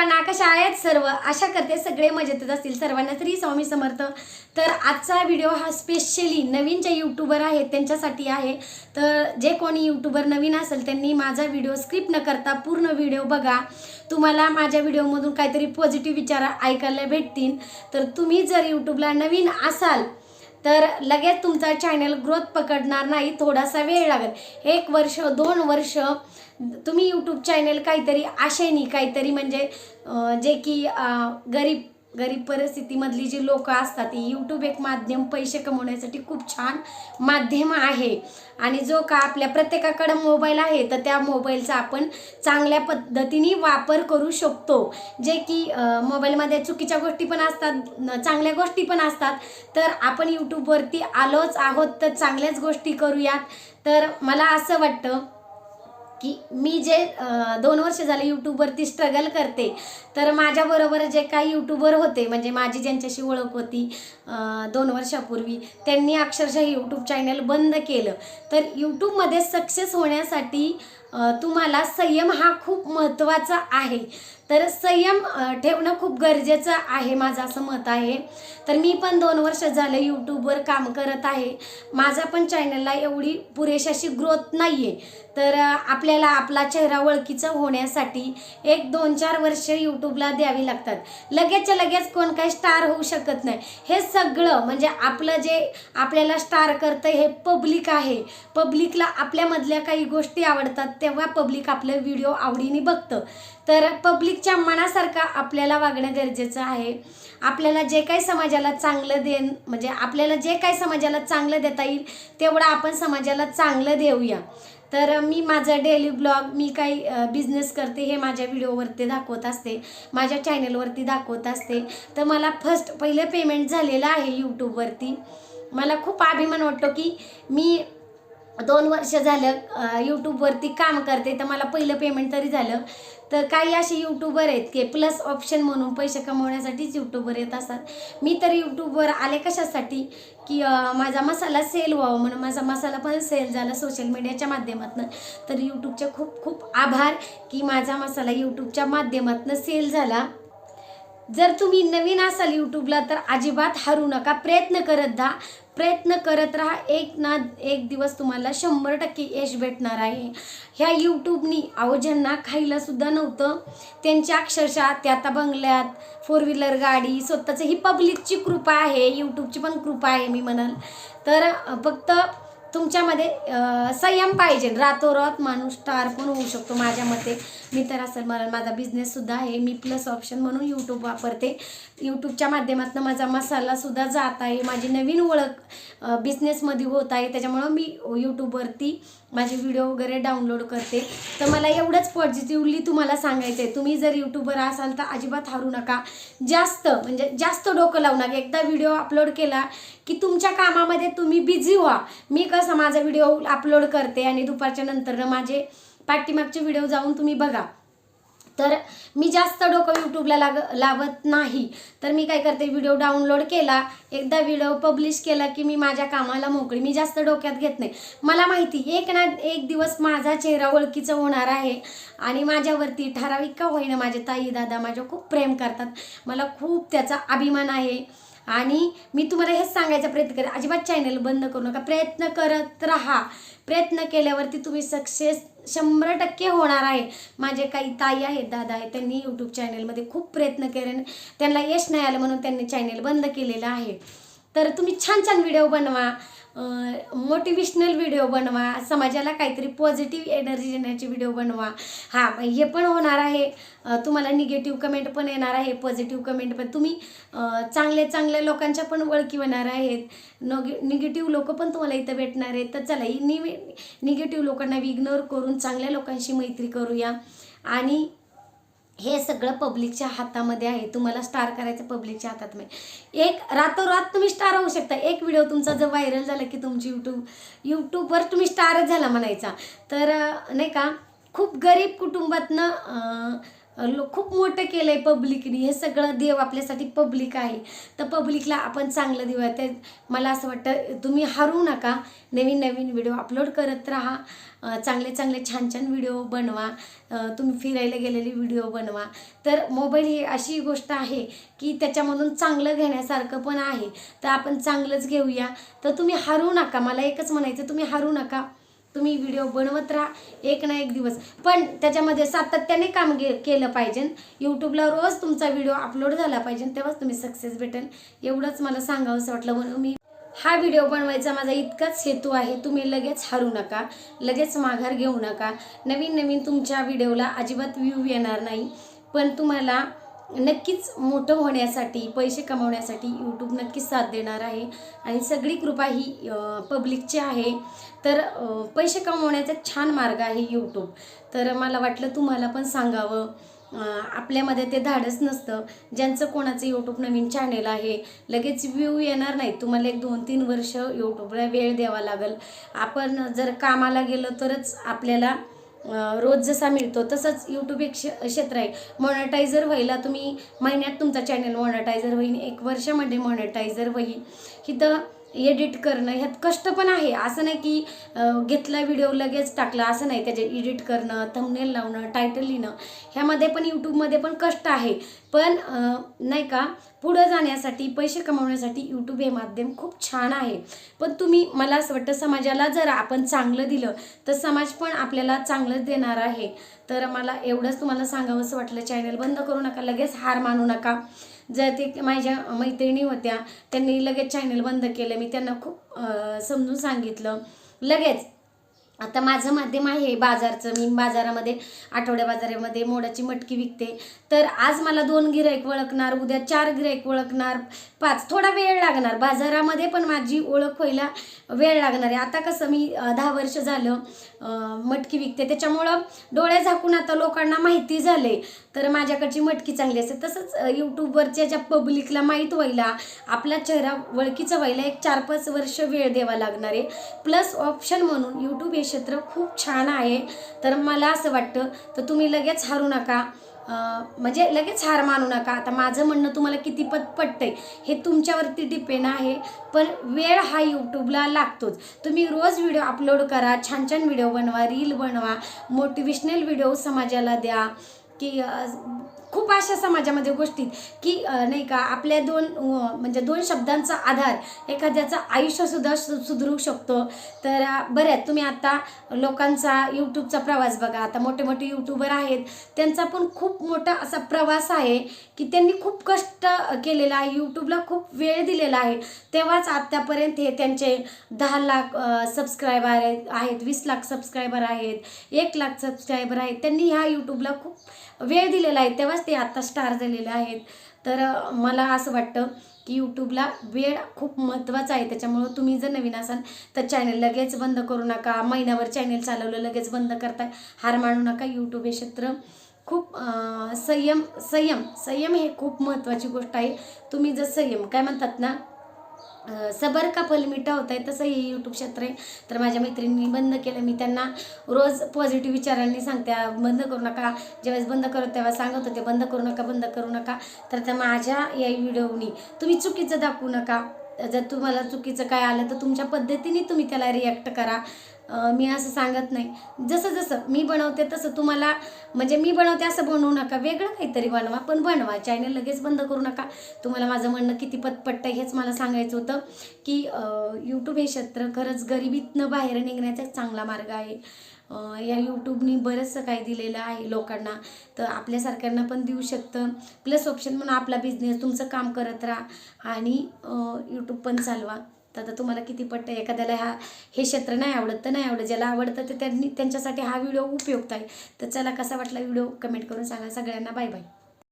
सर्वांना कशा आहेत सर्व? आशा करते सगळे मजेतच असतील. सर्वांना तरी स्वामी समर्थ. तर आजचा व्हिडिओ हा स्पेशली नवीन जे यूट्यूबर आहेत त्यांच्यासाठी आहे. तर जे कोणी यूट्यूबर नवीन असेल त्यांनी माझा व्हिडिओ स्क्रिप्ट न करता पूर्ण व्हिडिओ बघा. तुम्हाला माझ्या व्हिडिओमधून काहीतरी पॉझिटिव्ह विचार ऐकायला भेटतील. तर तुम्ही जर यूट्यूबला नवीन असाल तर लगेच तुमचा चॅनल ग्रोथ पकडणार नाही थोडासा वेळ लागेल. एक वर्ष दोन वर्ष तुम्ही यूट्यूब चॅनल काहीतरी आशेनी काहीतरी म्हणजे जे की गरीब गरीब परिस्थितीमधली जी लोकं असतात यूट्यूब एक माध्यम पैसे कमवण्यासाठी खूप छान माध्यम आहे. आणि जो का आपल्या प्रत्येकाकडं मोबाईल आहे तर त्या मोबाईलचा आपण चांगल्या पद्धतीने वापर करू शकतो. जे की मोबाईलमध्ये चुकीच्या गोष्टी पण असतात चांगल्या गोष्टी पण असतात. तर आपण यूट्यूबवरती आलोच आहोत तर चांगल्याच गोष्टी करूयात. तर मला असं वाटतं की मी जे दोन वर्ष झाले यूट्यूबवरती स्ट्रगल करते तर माझ्याबरोबर जे काही यूट्यूबर होते म्हणजे माझी ज्यांच्याशी ओळख होती दोन वर्षापूर्वी त्यांनी अक्षरशः यूट्यूब चॅनल बंद केलं. तर यूट्यूबमध्ये सक्सेस होण्यासाठी तुम्हाला संयम हा खूप महत्त्वाचा आहे. तर संयम ठेवणं खूप गरजेचं आहे माझं असं मत आहे. तर मी पण दोन वर्ष झालं यूट्यूबवर काम करत आहे. माझा पण चॅनलला एवढी पुरेशाशी ग्रोथ नाही आहे तर आपल्याला आपला चेहरा ओळखीचा होण्यासाठी एक दोन चार वर्ष यूट्यूबला द्यावी लागतात. लगेचच्या लगेच कोण काही स्टार होऊ शकत नाही. हे सगळं म्हणजे आपलं जे आपल्याला स्टार करतं हे पब्लिक आहे. पब्लिकला आपल्यामधल्या काही गोष्टी आवडतात तेव्हा पब्लिक आपलं व्हिडिओ आवडीने बघतं. तर पब्लिकच्या मनासारखं आपल्याला वागणं गरजेचं आहे. आपल्याला जे काही समाजाला चांगलं देण म्हणजे आपल्याला जे काही समाजाला चांगलं देता येईल तेवढं आपण समाजाला चांगलं देऊया. तर मी माझं डेली ब्लॉग मी काही बिझनेस करते हे माझ्या व्हिडिओवरती दाखवत असते. माझ्या चॅनलवरती दाखवत असते. तर मला फर्स्ट पहिलं पेमेंट झालेलं आहे यूट्यूबवरती मला खूप अभिमान वाटतो की मी दोन वर्ष झालं यूट्यूबवरती काम करते. तर मला पहिलं पेमेंट तरी झालं. तर काही असे यूट्यूबर आहेत की प्लस ऑप्शन म्हणून पैसे कमवण्यासाठीच यूट्यूबर येत असतात. मी तर यूट्यूबवर आले कशासाठी? की माझा मसाला सेल व्हावा म्हणून. माझा मसाला पण सेल झाला सोशल मीडियाच्या माध्यमातून. तर यूट्यूबचे खूप खूप आभार की माझा मसाला यूट्यूबच्या माध्यमातून सेल झाला. जर तुम्ही नवीन असाल यूट्यूबला तर अजिबात हरू नका. प्रयत्न करत राहा प्रयत्न करत राहा. एक ना एक दिवस तुम्हाला शंभर टक्के यश भेटणार आहे. ह्या यूट्यूबनी अहो ज्यांना खायलासुद्धा नव्हतं त्यांच्या अक्षरशः त्या आता बंगल्यात फोर व्हीलर गाडी स्वतःचं ही पब्लिकची कृपा आहे. यूट्यूबची पण कृपा आहे मी म्हणाल. तर फक्त तुमच्यामध्ये संयम पाहिजे. रातोरात माणूस स्टार पण होऊ शकतो माझ्या मते. मी तर असं मला माझा बिझनेससुद्धा आहे. मी प्लस ऑप्शन म्हणून यूट्यूब वापरते. यूट्यूबच्या माध्यमातून माझा मसालासुद्धा जात आहे. माझी नवीन ओळख बिझनेसमध्ये होत आहे. त्याच्यामुळं मी यूट्यूबवरती माझे व्हिडिओ वगैरे डाउनलोड करते. तर मला एवढंच पॉझिटिव्हली तुम्हाला सांगायचं आहे तुम्ही जर यूट्यूबर असाल तर अजिबात हारू नका. जास्त म्हणजे जास्त डोकं लावू नका. एकदा व्हिडिओ अपलोड केला की तुमच्या कामामध्ये तुम्ही बिझी व्हा. मी कसं माझा व्हिडिओ अपलोड करते आणि दुपारच्या नंतरनं माझे पाठीमागचे व्हिडिओ जाऊन तुम्ही बघा. तर मी जास्त डोकं यूट्यूबला लाग लावत नाही. तर मी काय करते व्हिडिओ डाउनलोड केला एकदा व्हिडिओ पब्लिश केला की मी माझ्या कामाला मोकळी. मी जास्त डोक्यात घेत नाही. मला माहिती एक ना एक दिवस माझा चेहरा ओळखीचा होणार आहे आणि माझ्यावरती ठराविक का होईना माझे ताई दादा माझ्या खूप प्रेम करतात. मला खूप त्याचा अभिमान आहे. आणि मी तुम्हाला हेच सांगायचा प्रयत्न करेन. अजिबात चॅनल बंद करू नका. प्रयत्न करत राहा. प्रयत्न केल्यावरती तुम्ही सक्सेस शंभर टक्के होणार आहे. माझे काही ताई आहेत दादा आहेत त्यांनी यूट्यूब चॅनलमध्ये खूप प्रयत्न केले त्यांना यश नाही आलं म्हणून त्यांनी चॅनल बंद केलेलं आहे. तर तुम्ही छान छान व्हिडिओ बनवा मोटिवेशनल व्हिडिओ बनवा समाजाला काहीतरी पॉझिटिव्ह एनर्जी देण्याचे व्हिडिओ बनवा. हां हे पण होणार आहे. तुम्हाला निगेटिव्ह कमेंट पण येणार आहे पॉझिटिव्ह कमेंट पण. तुम्ही चांगले चांगल्या लोकांच्या पण ओळखी होणार आहेत. नगे निगेटिव्ह लोक पण तुम्हाला इथं भेटणार आहेत. तर चला ही निगेटिव्ह लोकांना इग्नोर करून चांगल्या लोकांशी मैत्री करूया. आणि हे सगळं पब्लिकच्या हातामध्ये आहे. तुम्हाला स्टार करायचं पब्लिकच्या हातात नाही. एक रातोरात तुम्ही स्टार होऊ शकता. एक व्हिडिओ तुमचा जर व्हायरल झाला की तुमची यूट्यूब यूट्यूबवर तुम्ही स्टारच झाला म्हणायचा. तर नाही का? खूप गरीब कुटुंबातनं खूप मोठं केलं आहे पब्लिकनी हे सगळं देव आपल्यासाठी पब्लिक आहे. तर पब्लिकला आपण चांगलं देऊया. ते मला असं वाटतं तुम्ही हरू नका. नवीन नवीन व्हिडिओ अपलोड करत राहा. चांगले चांगले छान छान व्हिडिओ बनवा. तुम्ही फिरायला गेलेले व्हिडिओ बनवा. तर मोबाईल ही अशी गोष्ट आहे की त्याच्यामधून चांगलं घेण्यासारखं पण आहे. तर आपण चांगलंच घेऊया. तर तुम्ही हरू नका. मला एकच म्हणायचं तुम्ही हरू नका. तुम्ही व्हिडिओ बनवत राहा. एक ना एक दिवस. पण त्याच्यामध्ये सातत्याने काम गे केलं पाहिजे. यूट्यूबला रोज तुमचा व्हिडिओ अपलोड झाला पाहिजे. तेव्हाच तुम्ही सक्सेस भेटेल. एवढंच मला सांगावंसं वाटलं. म्हणून मी हा व्हिडिओ बनवायचा माझा इतकाच हेतू आहे. तुम्ही लगेच हरू नका. लगेच माघार घेऊ नका. नवीन नवीन तुमच्या व्हिडिओला अजिबात व्ह्यू येणार नाही. पण तुम्हाला नक्कीच मोठं होण्यासाठी पैसे कमवण्यासाठी यूट्यूब नक्कीच साथ देणार आहे. आणि सगळी कृपा ही पब्लिकची आहे. तर पैसे कमवण्याचा छान मार्ग आहे यूट्यूब तर मला वाटलं तुम्हाला पण सांगावं. आपल्यामध्ये ते धाडस नसतं. ज्यांचं कोणाचं यूट्यूब नवीन चॅनेल आहे लगेच व्ह्यू येणार नाही. तुम्हाला एक दोन तीन वर्ष यूट्यूबला वेळ द्यावा लागेल. आपण जर कामाला गेलो तरच आपल्याला रोज जसा मिळतो तसंच यूट्यूब एक क्ष- क्षेत्र आहे. मॉनिटायझर व्हायला तुम्ही महिन्यात तुमचा चॅनल मॉनिटायझर होईल एक वर्षामध्ये मॉनिटायझर होईल इथं एडिट करणं ह्यात कष्ट पण आहे. असं नाही की घेतला व्हिडिओ लगेच टाकला असं नाही. त्याचे एडिट करणं थंबनेल लावणं टायटल लिहिणं ह्यामध्ये पण यूट्यूबमध्ये पण कष्ट आहे. पण नाही का पुढं जाण्यासाठी पैसे कमवण्यासाठी यूट्यूब हे माध्यम खूप छान आहे. पण तुम्ही मला असं वाटतं समाजाला जर आपण चांगलं दिलं तर समाज पण आपल्याला चांगलंच देणार आहे. तर मला एवढंच तुम्हाला सांगावं असं वाटलं. चॅनल बंद करू नका. लगेच हार मानू नका. जर ते माझ्या मैत्रिणी होत्या त्यांनी लगेच चॅनल बंद केलं. मी त्यांना खूप समजून सांगितलं. लगेच आता माझं माध्यम आहे बाजारचं. मी बाजारामध्ये आठवड्या बाजारामध्ये मोडाची मटकी विकते. तर आज मला दोन गिरायक ओळखणार उद्या चार गिरायक ओळखणार पाच थोडा वेळ लागणार. बाजारामध्ये पण माझी ओळख व्हायला वेळ लागणार आहे. आता कसं मी दहा वर्ष झालं मटकी विकते. त्याच्यामुळं डोळे झाकून आता लोकांना माहिती झाले तर माझ्याकडची मटकी चांगली असते. तसंच यूट्यूबवरच्या ज्या पब्लिकला माहीत व्हायला आपला चेहरा वळखीचा व्हायला एक चार पाच वर्ष वेळ द्यावा लागणार आहे. प्लस ऑप्शन म्हणून यूट्यूब हे क्षेत्र खूप छान आहे. तर मला असं वाटतं तर तुम्ही लगेच हारू नका. म्हणजे लगेच हार मानू नका. आता माझं म्हणणं तुम्हाला किती पत पटतंय हे तुमच्यावरती डिपेंड आहे. पण वेळ हा यूट्यूबला लागतोच. तुम्ही रोज व्हिडिओ अपलोड करा छान छान व्हिडिओ बनवा रील बनवा मोटिवेशनल व्हिडिओ समाजाला द्या की खूप अशा समाजामध्ये गोष्टी की नाही का आपल्या दोन म्हणजे दोन शब्दांचा आधार एखाद्याचं आयुष्यसुद्धा सु सुधरू शकतो. तर बऱ्याच तुम्ही आता लोकांचा यूट्यूबचा प्रवास बघा. आता मोठे मोठे यूट्यूबर आहेत. त्यांचा पण खूप मोठा असा प्रवास आहे की त्यांनी खूप कष्ट केलेला आहे. यूट्यूबला खूप वेळ दिलेला आहे. तेव्हाच आत्तापर्यंत हे त्यांचे दहा लाख सबस्क्रायबर आहेत आहेत वीस लाख सबस्क्रायबर आहेत एक लाख सबस्क्रायबर आहेत. त्यांनी ह्या यूट्यूबला खूप वेळ दिलेला आहे तेव्हाच ते आत्ता स्टार झालेले आहेत. तर मला असं वाटतं की यूट्यूबला वेळ खूप महत्त्वाचा आहे. त्याच्यामुळं तुम्ही जर नवीन असाल तर चॅनल लगेच बंद करू नका. महिन्यावर चॅनल चालवलं लगेच बंद करताय. हार मानू नका. यूट्यूब हे क्षेत्र खूप संयम संयम संयम हे खूप महत्त्वाची गोष्ट आहे. तुम्ही जर संयम काय म्हणतात ना सबर का फल मिठा होत आहे तसं हे यूट्यूब क्षेत्र आहे. तर माझ्या मैत्रिणींनी बंद केलं. मी त्यांना रोज पॉझिटिव्ह विचारांनी सांगते बंद करू नका. ज्यावेळेस बंद करत तेव्हा सांगत होते बंद करू नका बंद करू नका. तर त्या माझ्या या व्हिडिओनी तुम्ही चुकीचं दाखवू नका. जर तुम्हाला चुकीचं काय आलं तर तुमच्या पद्धतीने तुम्ही त्याला रिॲक्ट करा. मी असं सांगत नाही. जसं जसं मी बनवते तसं तुम्हाला म्हणजे मी बनवते असं बनवू नका. वेगळं काहीतरी बनवा पण बनवा. चॅनल लगेच बंद करू नका. तुम्हाला माझं म्हणणं किती पटपट्ट हेच मला सांगायचं होतं की यूट्यूब हे क्षेत्र खरंच गरिबीतनं बाहेर निघण्याचा चांगला मार्ग आहे. या यूट्यूबनी बरंचसं काही दिलेलं आहे लोकांना. तर आपल्यासारख्यांना पण देऊ शकतं. प्लस ऑप्शन म्हणून आपला बिझनेस तुमचं काम करत राहा. आणि यूट्यूब पण चालवा. तर आता तुम्हाला किती पटतं एखाद्याला हा हे क्षेत्र नाही आवडत तर नाही आवडत. ज्याला आवडतं ते त्यांनी त्यांच्यासाठी हा व्हिडिओ उपयुक्त आहे. तर चला कसा वाटला व्हिडिओ? कमेंट करून सांगा. सगळ्यांना बाय बाय.